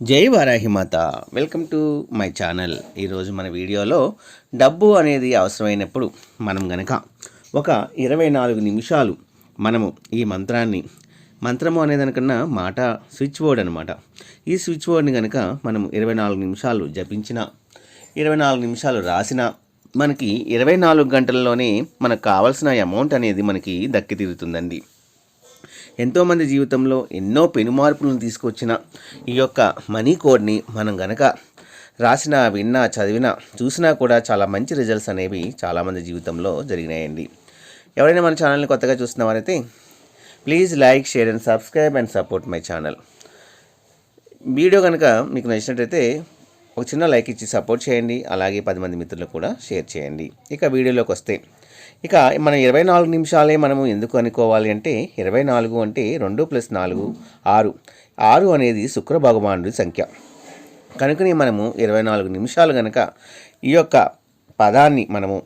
జై Varahimata welcome to my channel. ఈరోజు మన వీడియోలో డబ్బు అనేది అవసరమైనప్పుడు మనం గనక ఒక ఇరవై నాలుగు నిమిషాలు మనము ఈ మంత్రాన్ని మంత్రము అనేదానికన్నా మాట స్విచ్ బోర్డ్ అనమాట ఈ స్విచ్ బోర్డ్ని కనుక మనం ఇరవై నాలుగు నిమిషాలు జపించిన ఇరవై నాలుగు నిమిషాలు రాసిన మనకి ఇరవై నాలుగు గంటల్లోనే మనకు కావాల్సిన అమౌంట్ అనేది మనకి దక్కి తీరుతుందండి ఎంతోమంది జీవితంలో ఎన్నో పెనుమార్పులను తీసుకొచ్చిన ఈ యొక్క మనీ కోడ్ని మనం గనక రాసిన విన్నా చదివినా చూసినా కూడా చాలా మంచి రిజల్ట్స్ అనేవి చాలామంది జీవితంలో జరిగినాయండి. ఎవరైనా మన ఛానల్ని కొత్తగా చూస్తున్నావారైతే please like share and subscribe and support my channel. Video కనుక మీకు నచ్చినట్టయితే ఒక చిన్న లైక్ ఇచ్చి సపోర్ట్ చేయండి అలాగే పది మంది మిత్రులకు కూడా షేర్ చేయండి. ఇక వీడియోలోకి వస్తే ఇక మనం ఇరవై నాలుగు నిమిషాలే మనము ఎందుకు అనుకోవాలి అంటే ఇరవై నాలుగు అంటే రెండు ప్లస్ నాలుగు ఆరు. ఆరు అనేది శుక్ర భగవానుడి సంఖ్య. కనుకని మనము ఇరవై నాలుగు నిమిషాలు కనుక ఈ యొక్క పదాన్ని మనము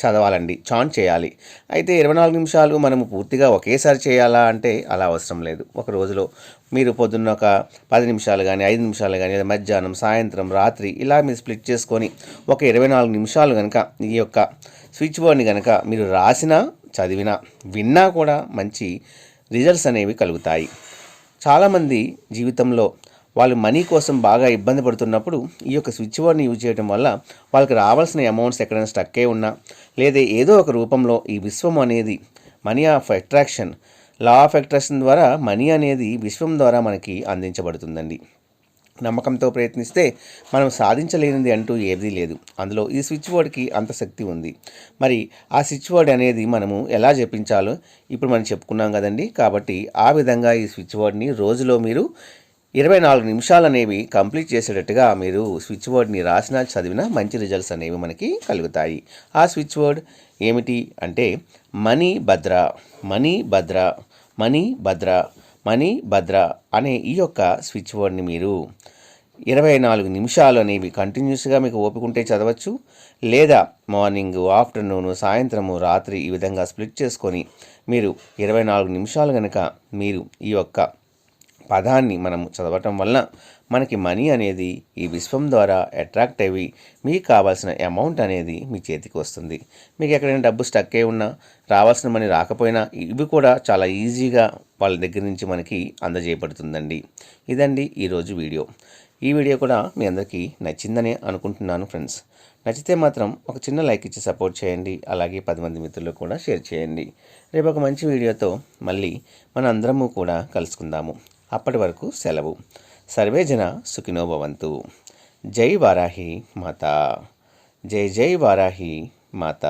చదవాలండి చాన్ చేయాలి. అయితే ఇరవై నాలుగు నిమిషాలు మనము పూర్తిగా ఒకేసారి చేయాలా అంటే అలా అవసరం లేదు. ఒక రోజులో మీరు పొద్దున్న ఒక పది నిమిషాలు కానీ ఐదు నిమిషాలు కానీ లేదా మధ్యాహ్నం సాయంత్రం రాత్రి ఇలా మీరు స్ప్లిట్ చేసుకొని ఒక ఇరవై నాలుగు నిమిషాలు కనుక ఈ యొక్క స్విచ్ బోర్డ్ని కనుక మీరు రాసినా చదివినా విన్నా కూడా మంచి రిజల్ట్స్ అనేవి కలుగుతాయి. చాలామంది జీవితంలో వాళ్ళు మనీ కోసం బాగా ఇబ్బంది పడుతున్నప్పుడు ఈ యొక్క స్విచ్ బోర్డ్ని యూజ్ చేయడం వల్ల వాళ్ళకి రావాల్సిన అమౌంట్స్ ఎక్కడైనా స్టక్ అయి ఉన్నా లేదా ఏదో ఒక రూపంలో ఈ విశ్వం అనేది money of attraction law of attraction ద్వారా మనీ అనేది విశ్వం ద్వారా మనకి అందించబడుతుందండి. నమ్మకంతో ప్రయత్నిస్తే మనం సాధించలేనిది అంటూ ఏదీ లేదు. అందులో ఈ స్విచ్ బోర్డ్కి అంత శక్తి ఉంది. మరి ఆ స్విచ్ బోర్డ్ అనేది మనము ఎలా జపించాలో ఇప్పుడు మనం చెప్పుకున్నాం కదండి. కాబట్టి ఆ విధంగా ఈ స్విచ్ బోర్డ్ని రోజులో మీరు ఇరవై నాలుగు నిమిషాలు అనేవి కంప్లీట్ చేసేటట్టుగా మీరు స్విచ్ బోర్డ్ని రాసినా చదివినా మంచి రిజల్ట్స్ అనేవి మనకి కలుగుతాయి. ఆ స్విచ్ బోర్డ్ ఏమిటి అంటే Manibhadra Manibhadra Manibhadra Manibhadra అనే ఈ యొక్క స్విచ్ బోర్డ్ని మీరు ఇరవై నాలుగు నిమిషాలు అనేవి కంటిన్యూస్గా మీకు ఓపికంటే చదవచ్చు. లేదా మార్నింగ్ ఆఫ్టర్నూన్ సాయంత్రము రాత్రి ఈ విధంగా స్ప్లిట్ చేసుకొని మీరు ఇరవై నాలుగు నిమిషాలు కనుక మీరు ఈ యొక్క పదాన్ని మనం చదవటం వలన మనకి మనీ అనేది ఈ విశ్వం ద్వారా అట్రాక్ట్ అయ్యి మీకు కావాల్సిన అమౌంట్ అనేది మీ చేతికి వస్తుంది. మీకు ఎక్కడైనా డబ్బు స్టక్ అయి ఉన్నా రావాల్సిన మనీ రాకపోయినా ఇవి కూడా చాలా ఈజీగా వాళ్ళ దగ్గర నుంచి మనకి అందజేయబడుతుందండి. ఇదండి ఈరోజు వీడియో. ఈ వీడియో కూడా మీ అందరికీ నచ్చిందని అనుకుంటున్నాను ఫ్రెండ్స్ నచ్చితే మాత్రం ఒక చిన్న లైక్ ఇచ్చి సపోర్ట్ చేయండి. అలాగే పది మంది మిత్రులకు కూడా షేర్ చేయండి. రేపు ఒక మంచి వీడియోతో మళ్ళీ మన అందరము కూడా కలుసుకుందాము. అప్పటి వరకు సెలవు. సర్వే జన సుఖినో భవంతు జై వారాహి మాత. జై జై వారాహి మాత.